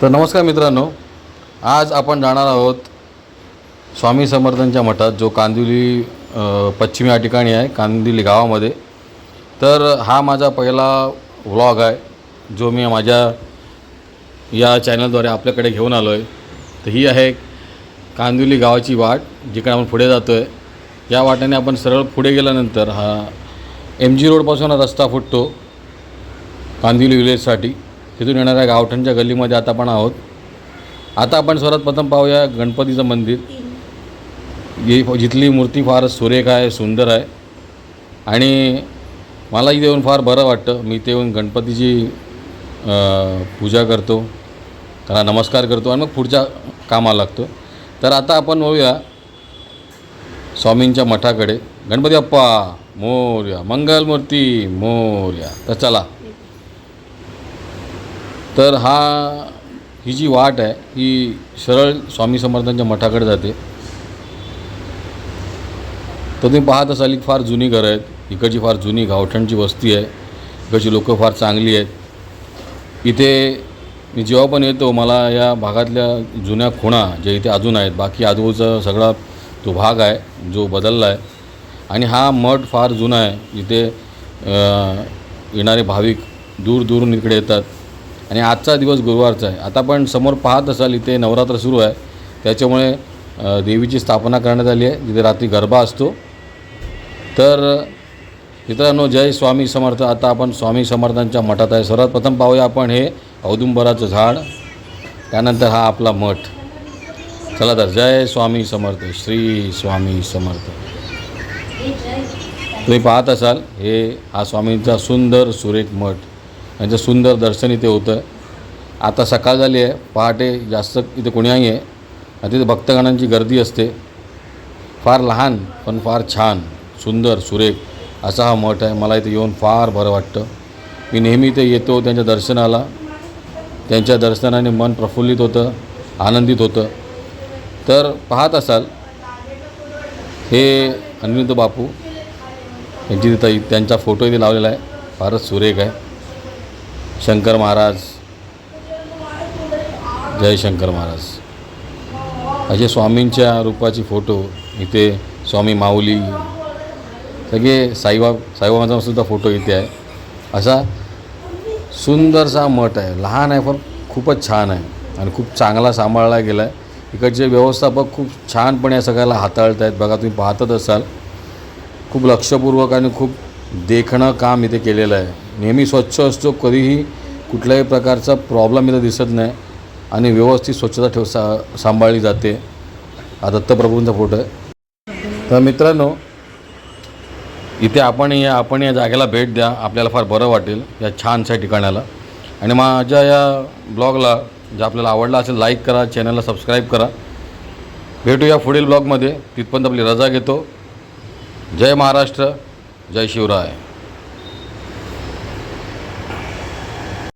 तर नमस्कार मित्रांनो आज आपण जाणार आहोत स्वामी समर्थांच्या मठात जो कांदिवली पश्चिम या ठिकाणी आहे कांदिवली गावामध्ये. तर हा माझा पहिला व्लॉग आहे जो मी माझ्या या चॅनलद्वारे आपल्याकडे घेऊन आलो आहे तर ही आहे कांदिवली गावाची वाट जिकडे आपण पुढे जातो आहे या वाटेने आपण सरळ पुढे गेल्यानंतर हा एम जी रोडपासून रस्ता फुटतो कांदिवली विलेजसाठी तिथून येणाऱ्या गावठणच्या गल्लीमध्ये आता आपण आहोत. आता आपण सर्वात प्रथम पाहूया गणपतीचं मंदिर. ही जिथली मूर्ती फार सुरेख आहे सुंदर आहे. आणि मला इथे येऊन फार बरं वाटतं. मी इथे येऊन गणपतीची पूजा करतो. त्याला नमस्कार करतो आणि मग पुढच्या कामाला लागतो. तर आता आपण होऊया स्वामींच्या मठाकडे. गणपती अप्पा मोर्या मंगलमूर्ती मोर्या. तर चला. तर हा ही जी वाट आहे ही सरळ स्वामी समर्थांच्या मठाकडे जाते. तर तुम्ही पाहत असाल की फार जुनी घरं आहेत. इकडची फार जुनी गावठणची वस्ती आहे. इकडची लोकं फार चांगली आहेत. इथे मी जेव्हा पण येतो मला या भागातल्या जुन्या खुणा ज्या इथे अजून आहेत बाकी आजूबाजूचा सगळा तो भाग आहे जो बदलला आहे. आणि हा मठ फार जुना आहे. इथे येणारे भाविक दूर दूरून इकडे येतात. आणि आजचा दिवस गुरुवारचा आहे. आता पण समोर पाहत असाल इथे नवरात्र सुरू आहे. त्याच्यामुळे देवीची स्थापना करण्यात आली आहे. जिथे रात्री गरबा असतो. तर मित्रांनो जय स्वामी समर्थ. आता आपण स्वामी समर्थांच्या मठात आहे. सर्वात प्रथम पाहूया आपण हे औदुंबराचं झाड. त्यानंतर हा आपला मठ. चला तर जय स्वामी समर्थ. श्री स्वामी समर्थ. तुम्ही पाहत असाल हे हा स्वामींचा सुंदर सुरेख मठ. यांचं सुंदर दर्शन इथे होतं. आहे आता सकाळ झाली आहे पहाटे जास्त इथे कोणी नाही आहे आणि तिथे भक्तगणांची गर्दी असते. फार लहान पण फार छान सुंदर सुरेख असा हा मठ आहे. मला इथे येऊन फार बरं वाटतं. मी नेहमी इथे येतो त्यांच्या दर्शनाला. त्यांच्या दर्शनाने मन प्रफुल्लित होतं आनंदित होतं. तर पाहत असाल हे अनिरुद्ध बापू यांची तिथं त्यांचा फोटो इथे लावलेला आहे. फारच सुरेख आहे. शंकर महाराज. जय शंकर महाराज. असे स्वामींच्या रूपाची फोटो इथे स्वामी माऊली. सगळे साईबाब साईबाबांचा सुद्धा फोटो इथे आहे. असा सुंदरसा मठ आहे. लहान आहे पण खूपच छान आहे. आणि खूप चांगला सांभाळला गेला आहे इकडचे व्यवस्थापक खूप छानपणे या सगळ्याला हाताळत आहेत. बघा तुम्ही पाहतच असाल. खूप लक्षपूर्वक आणि खूप देखणं काम इथे केलेलं आहे. नेहमी स्वच्छ असतो कधीही कुठल्याही प्रकारचा प्रॉब्लेम इथं दिसत नाही आणि व्यवस्थित स्वच्छता ठेव सा सांभाळली जाते. हा दत्तप्रभूंचा फोटो आहे. तर मित्रांनो इथे आपण या आपण या जागेला भेट द्या. आपल्याला फार बरं वाटेल या छानशा ठिकाणाला. आणि माझ्या या ब्लॉगला जर आपल्याला आवडला असेल लाईक करा चॅनलला सबस्क्राईब करा. भेटू या पुढील ब्लॉगमध्ये. तिथपर्यंत आपली रजा घेतो. जय महाराष्ट्र जय शिवराय.